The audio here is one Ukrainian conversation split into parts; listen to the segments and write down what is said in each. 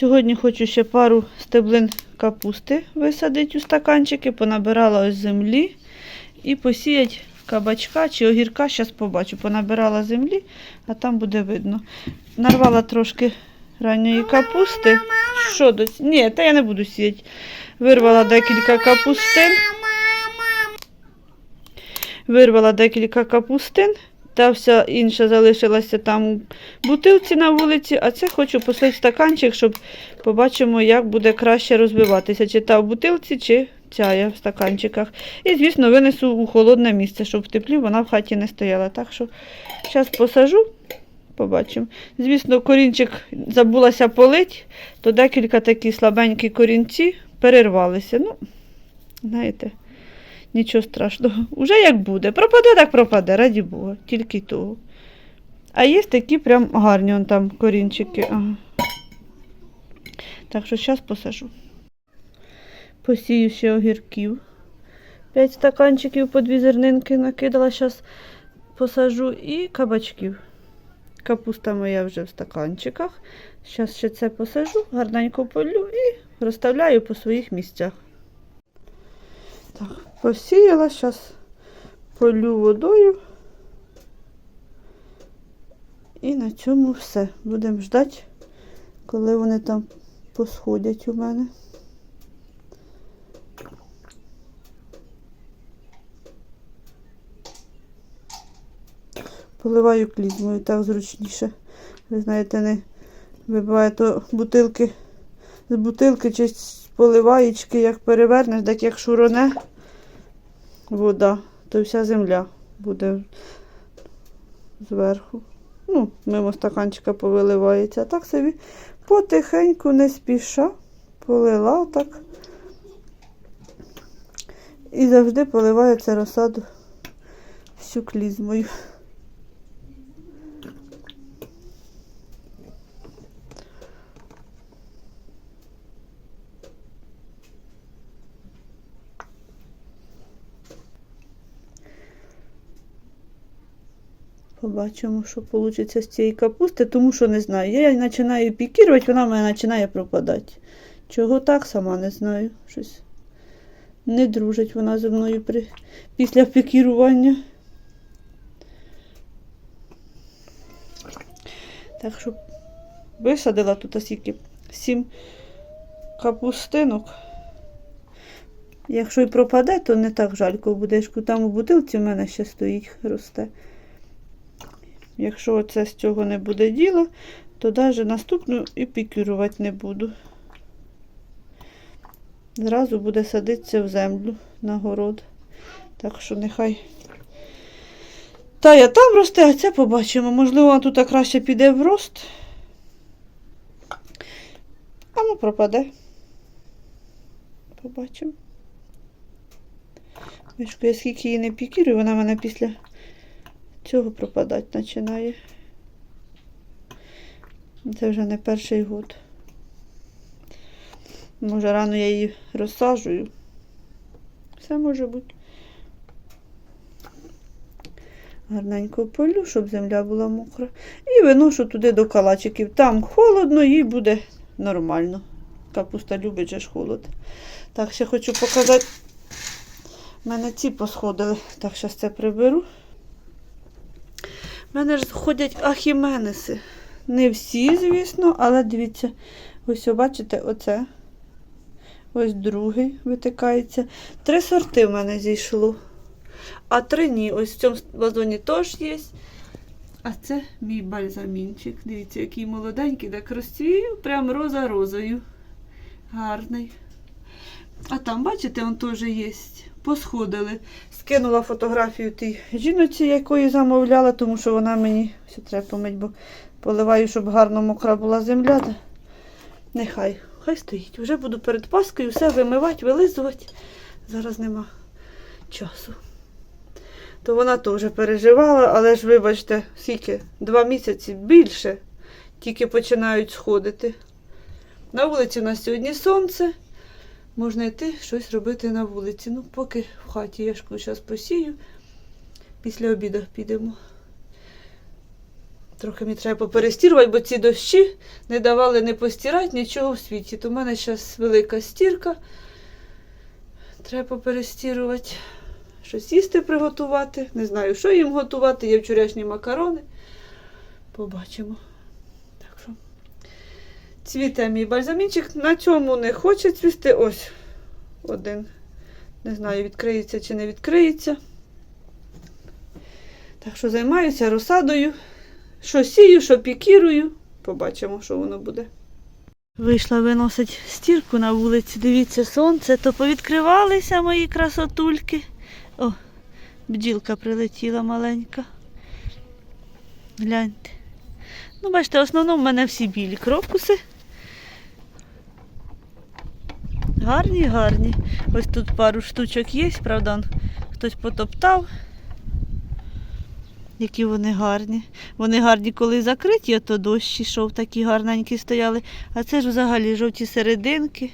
Сьогодні хочу ще пару стеблин капусти висадити у стаканчики, понабирала ось землі і посіять кабачка чи огірка, зараз побачу. Понабирала землі, а там буде видно. Нарвала трошки ранньої капусти. Що до Ні, та я не буду сіяти. Вирвала декілька капустин. Вирвала декілька капустин. Та вся інша залишилася там у бутилці на вулиці, а це хочу послати в стаканчик, щоб побачимо, як буде краще розвиватися, чи та в бутилці, чи ця в стаканчиках. І, звісно, винесу у холодне місце, щоб в теплі вона в хаті не стояла. Так що зараз посажу, побачимо. Звісно, корінчик забулася полить, то декілька такі слабенькі корінці перервалися. Ну, знаєте. Нічого страшного. Уже як буде. Пропаде, так пропаде, раді Бога, тільки того. А є такі прям гарні он там корінчики. Ага. Так що зараз посажу. Посію ще огірків. П'ять стаканчиків по дві зернинки накидала, зараз посажу і кабачків. Капуста моя вже в стаканчиках. Зараз ще це посажу, гарненько полю і розставляю по своїх місцях. Так, посіяла, зараз полю водою. І на цьому все. Будемо ждати, коли вони там посходять у мене. Поливаю клізмою, так зручніше. Ви знаєте, не вибиває то бутилки з бутилки чи з поливаєчки, як перевернеш, так як шуроне вода, то вся земля буде зверху. Ну, мимо стаканчика повиливається. Так собі потихеньку, не спіша, полила так. І завжди поливається розсаду всю клізмою. Побачимо, що вийде з цієї капусти, тому що не знаю. Я починаю пікірувати, вона в мене починає пропадати. Чого так, сама не знаю. Щось не дружить вона зі мною при... після пікірування. Так що висадила тут скільки сім капустинок. Якщо і пропаде, то не так жалько буде. Там у бутилці в мене ще стоїть, росте. Якщо оце з цього не буде діла, то навіть наступну і пікірувати не буду. Зразу буде садитися в землю на город. Так що нехай. Та я там росте, а це побачимо. Можливо, вона тут краще піде в рост. А ну пропаде. Побачимо. Мішку, я скільки її не пікірую, вона мене після цього пропадати починає. Це вже не перший год. Може, рано я її розсаджую. Все може бути. Гарненько полю, щоб земля була мокра. І виношу туди до калачиків. Там холодно, їй буде нормально. Капуста любить же ж холод. Так, ще хочу показати. У мене ці посходили. Так, зараз це приберу. У мене ж ходять ахіменеси. Не всі, звісно, але дивіться, ось бачите, оце. Ось другий витикається. Три сорти в мене зійшло. А три ні. Ось в цьому вазоні теж є. А це мій бальзамінчик. Дивіться, який молоденький, так розцвів, прям роза розою. Гарний. А там, бачите, он теж є. Посходили. Скинула фотографію тій жіноці, якої замовляла, тому що вона мені все треба помить, бо поливаю, щоб гарно мокра була земля. Нехай, хай стоїть. Вже буду перед паскою все вимивати, вилизувати. Зараз нема часу. То вона теж переживала, але ж, вибачте, скільки? Два місяці більше, тільки починають сходити. На вулиці у нас сьогодні сонце. Можна йти щось робити на вулиці. Ну, поки в хаті я зараз посію. Після обіду підемо. Трохи мені треба поперестірувати, бо ці дощі не давали не постирати нічого в світі. То в мене зараз велика стірка. Треба поперестірувати. Щось їсти приготувати. Не знаю, що їм готувати. Є вчорашні макарони. Побачимо. Цвіте мій бальзамінчик. На цьому не хоче цвісти. Ось один. Не знаю, відкриється чи не відкриється. Так що займаюся розсадою. Що сію, що пікірую. Побачимо, що воно буде. Вийшла виносить стірку на вулиці. Дивіться, сонце, то повідкривалися мої красотульки. О, бджілка прилетіла маленька. Гляньте. Ну, бачите, в основному в мене всі білі крокуси. Гарні, гарні. Ось тут пару штучок є, правда, хтось потоптав. Які вони гарні. Вони гарні, коли закриті, а то дощ ішов, такі гарненькі стояли. А це ж взагалі жовті серединки.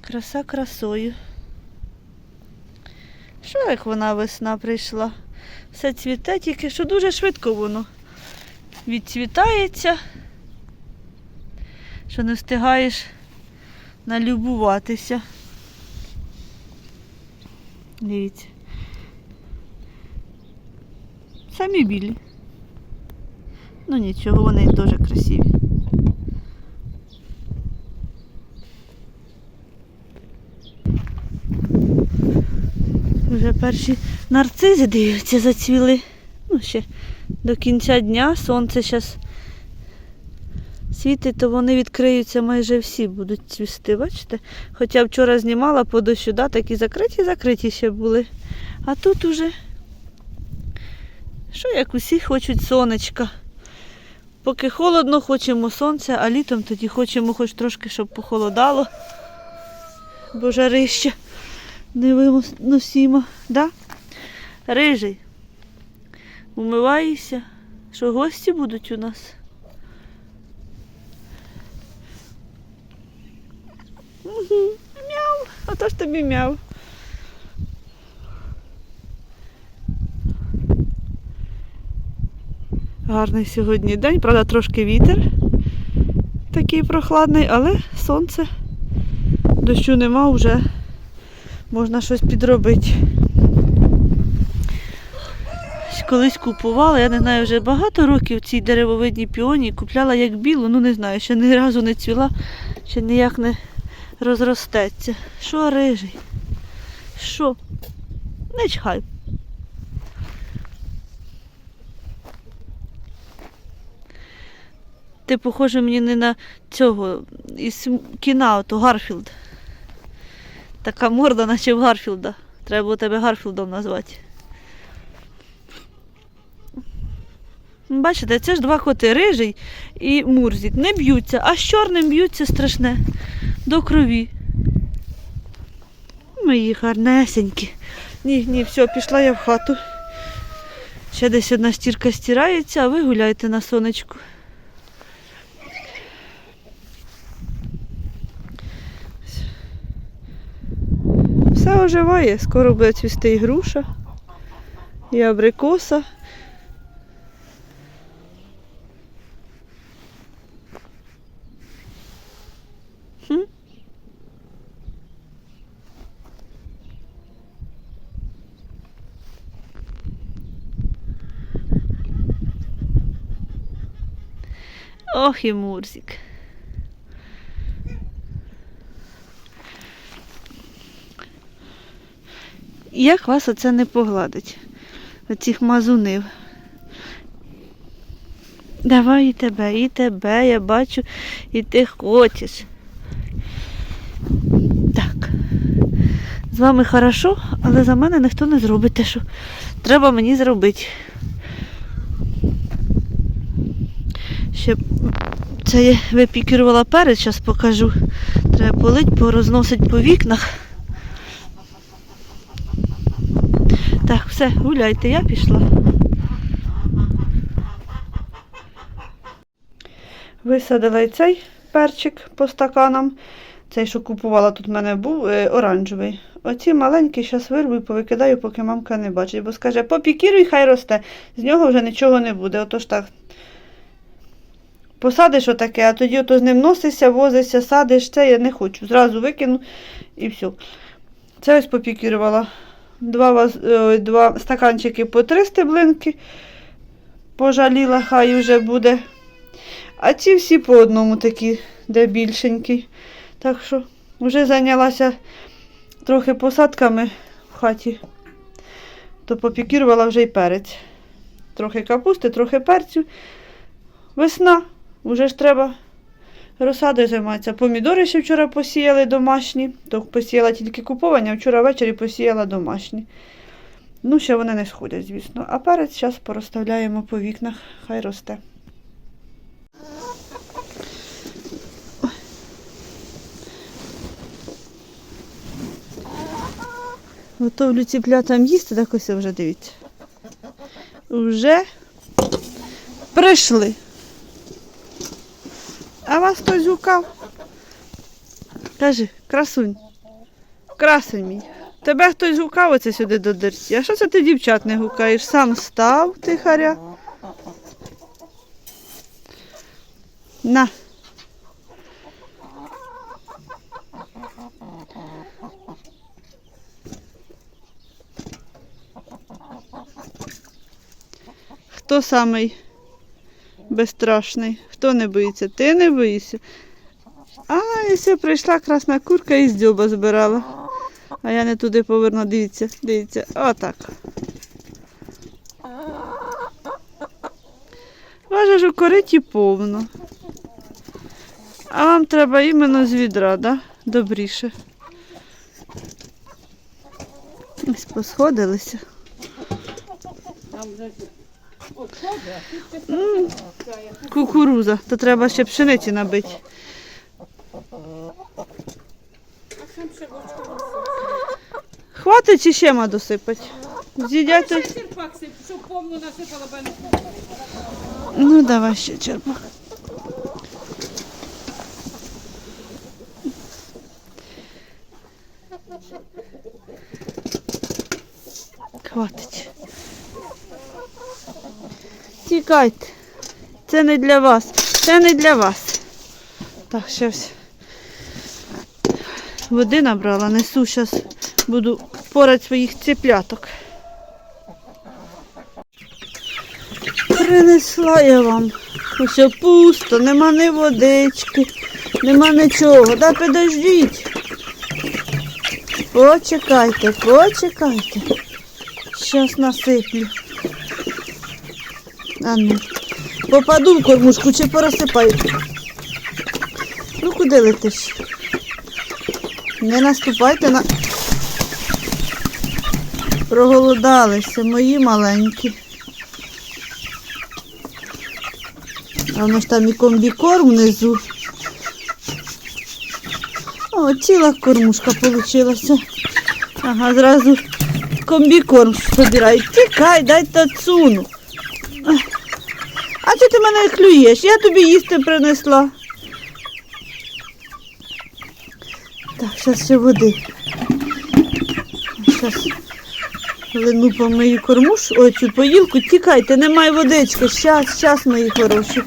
Краса красою. Що як вона весна прийшла? Все цвіте, тільки що дуже швидко воно відцвітається, що не встигаєш налюбуватися. Дивіться. Самі білі. Ну нічого, вони дуже красиві. Вже перші нарцизи, дивіться, зацвіли. Ну, ще до кінця дня сонце зараз світить, то вони відкриються майже всі будуть цвісти, бачите? Хоча вчора знімала по дощу, да, такі закриті, закриті ще були. А тут уже що як усі хочуть сонечка. Поки холодно, хочемо сонця, а літом тоді хочемо хоч трошки, щоб похолодало. Бо жарище невиносімо. Да? Рижий. Умивайся. Що гості будуть у нас? Мяу. Ото ж тобі мяу. Гарний сьогодні день, правда, трошки вітер такий прохладний, але сонце, дощу нема, вже можна щось підробити. Колись купувала, я не знаю, вже багато років цій деревовидній піоні купляла як білу, ну не знаю, ще ні разу не цвіла, ще ніяк не розростеться. Що рижий? Що? Не чхай. Ти похоже мені не на цього із кіна, ото Гарфілд. Така морда, наче в Гарфілда. Треба було тебе Гарфілдом назвати. Бачите, це ж два коти рижий і Мурзік. Не б'ються, а з чорним б'ються страшне. До крові. Мої гарнесенькі. Ні, ні, все, пішла я в хату. Ще десь одна стірка стирається, а ви гуляйте на сонечку. Все оживає, скоро буде цвісти і груша, і абрикоса. Ох і Мурзик. Як вас оце не погладить? Оцих мазунив. Давай і тебе, і тебе, я бачу, і ти хочеш. Так. З вами хорошо, але за мене ніхто не зробить те, що треба мені зробити. Ще це я випікірувала перець, зараз покажу. Треба полить, порозносить по вікнах. Так, все, гуляйте, я пішла. Висадила і цей перчик по стаканам. Цей, що купувала, тут в мене був е, оранжевий. Оці маленькі зараз вирву і повикидаю, поки мамка не бачить. Бо скаже, попікіруй, хай росте. З нього вже нічого не буде. Отож так посадиш отаке, а тоді ото з ним носишся, возишся, садиш це, я не хочу. Зразу викину і все. Це ось попікірувала. Два, ваз- е, два стаканчики по три стеблинки. Пожаліла, хай вже буде. А ці всі по одному такі, де більшенький. Так що вже зайнялася трохи посадками в хаті, то попікірувала вже й перець. Трохи капусти, трохи перцю. Весна, вже ж треба розсадою займатися. Помідори ще вчора посіяли домашні, то посіяла тільки куповані, а вчора ввечері посіяла домашні. Ну, ще вони не сходять, звісно. А перець зараз порозставляємо по вікнах, хай росте. Готовлю ціплятам їсти, так ось вже дивіться. Вже прийшли. А вас хтось гукав? Кажи, красунь. Красень мій. Тебе хтось гукав оце сюди до дерці. А що це ти дівчат не гукаєш? Сам став, тихаря. На. Хто самий безстрашний? Хто не боїться? Ти не боїшся. А, і все, прийшла красна курка і з дзьоба збирала. А я не туди поверну, дивіться, дивіться, отак. Важе, у кориті повно. А вам треба іменно з відра, да? Добріше. Ось посходилися. Кукуруза, то треба ще пшениці набити. Хватить чи ще ма досипати? З'їдять то... Черпак, щоб повну насипала б Ну, давай ще черпак. Хватить. Тікайте. Це не для вас. Це не для вас. Так, все. Води набрала, несу, зараз буду порати своїх цепляток. Принесла я вам. Усе пусто, нема ні водички, нема нічого. Да підождіть. Почекайте, почекайте. Щас насиплю. А ну. Попаду в кормушку чи порозсипаю. Ну куди летиш? Не наступайте на. Проголодалися, мої маленькі. А воно ж там і комбікорм внизу. О, ціла кормушка получилася. Ага, зразу комбікорм собирають. Тікай, дай тацуну. Мене клюєш? Я тобі їсти принесла. Так, зараз ще води. Зараз лину помию кормуш, ой, цю поїлку. Тікайте, немає водички. Щас, щас, мої хороші.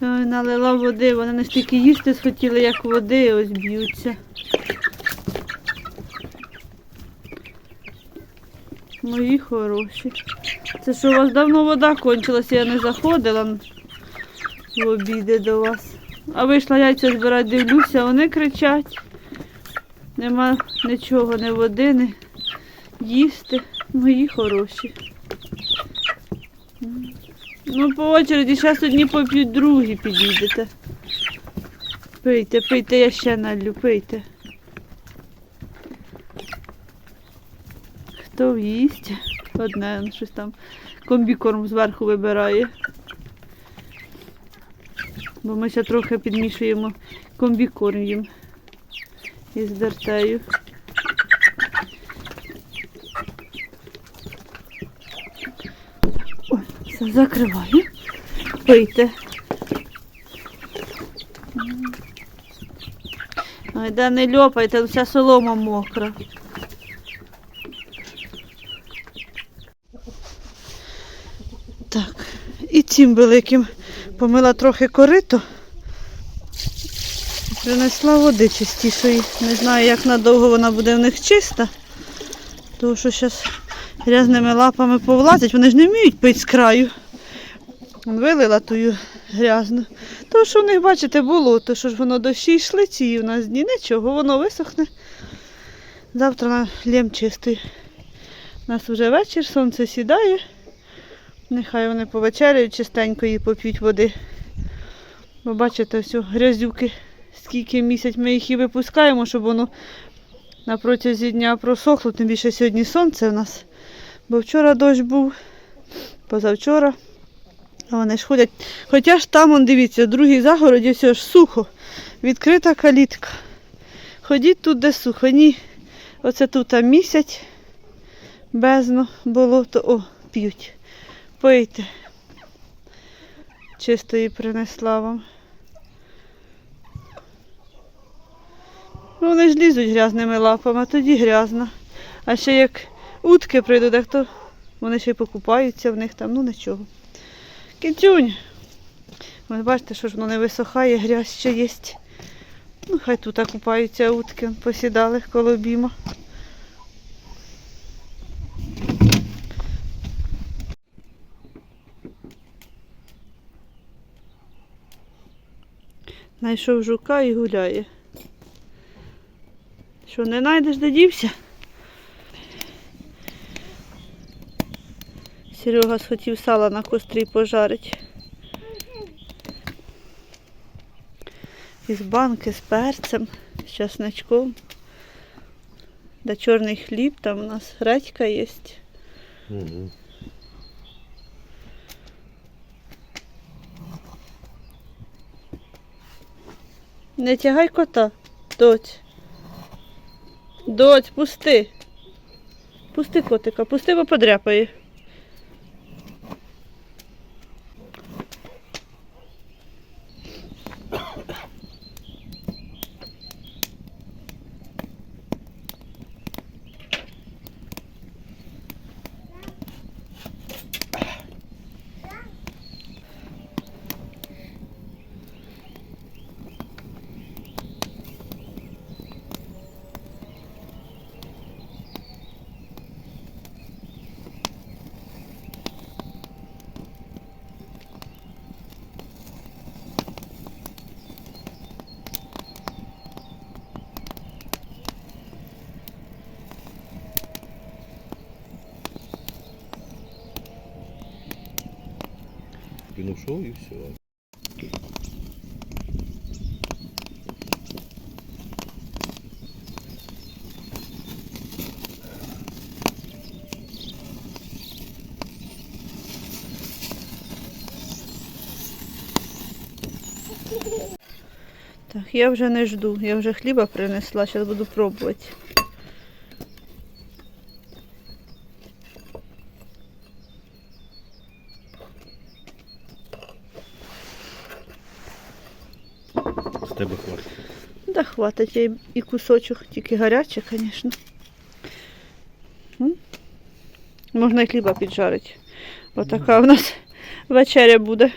Налила води, вони настільки їсти схотіли, як води, ось б'ються. Мої хороші. Це що у вас давно вода кончилася, я не заходила в обіди до вас. А вийшла яйця збирати, дивлюся, вони кричать. Нема нічого, ні води, ні їсти. Мої хороші. Ну, по очереді, зараз одні поп'ють, другі підійдете. Пийте, пийте, я ще налю, пийте. Хто їсть? Одне он щось там комбікорм зверху вибирає. Бо ми ще трохи підмішуємо комбікорм їм із дертею. Ой, все, закриваю. Пийте. Ой, да не льопайте, вся солома мокра. Так, і цим великим Помила трохи корито. Принесла води чистішої. Не знаю, як надовго вона буде в них чиста. Тому що зараз грязними лапами повлазять. Вони ж не вміють пити з краю. Вилила тую грязну. Тому що в них, бачите, було, то що ж воно дощі йшли, ці в нас дні нічого, воно висохне. Завтра на лєм чистий. У нас вже вечір, сонце сідає. Нехай вони повечеряють чистенько і поп'ють води. Бо бачите, все, грязюки, скільки місяць ми їх і випускаємо, щоб воно на протязі дня просохло. Тим більше сьогодні сонце в нас. Бо вчора дощ був, позавчора. А вони ж ходять. Хоча ж там, он, дивіться, в другій загороді все ж сухо. Відкрита калітка. Ходіть тут, де сухо. Ні. Оце тут місяць бездно болото. О, п'ють. Пийте. Чистої принесла вам. Ну, Вони ж лізуть грязними лапами, а тоді грязно. А ще як утки прийдуть, так то вони ще й покупаються в них там, ну нічого. Кітюнь. Ви бачите, що ж воно не висохає, грязь ще є. Ну, хай тут купаються утки, посідали коло біма. Знайшов жука і гуляє. Що, не знайдеш, де дівся? Серега схотів сала на кострі пожарить. Із банки з перцем, з чесночком. Де чорний хліб, там у нас редька є. Угу. Не тягай кота, доть. Доть, пусти. Пусти котика, пусти, бо подряпає. Він ушов і все. Так, я вже не жду, я вже хліба принесла, зараз буду пробувати. З тебе хватить. Да хватить я і кусочок, тільки гаряче, звісно. Можна і хліба піджарити. Отака у нас вечеря буде.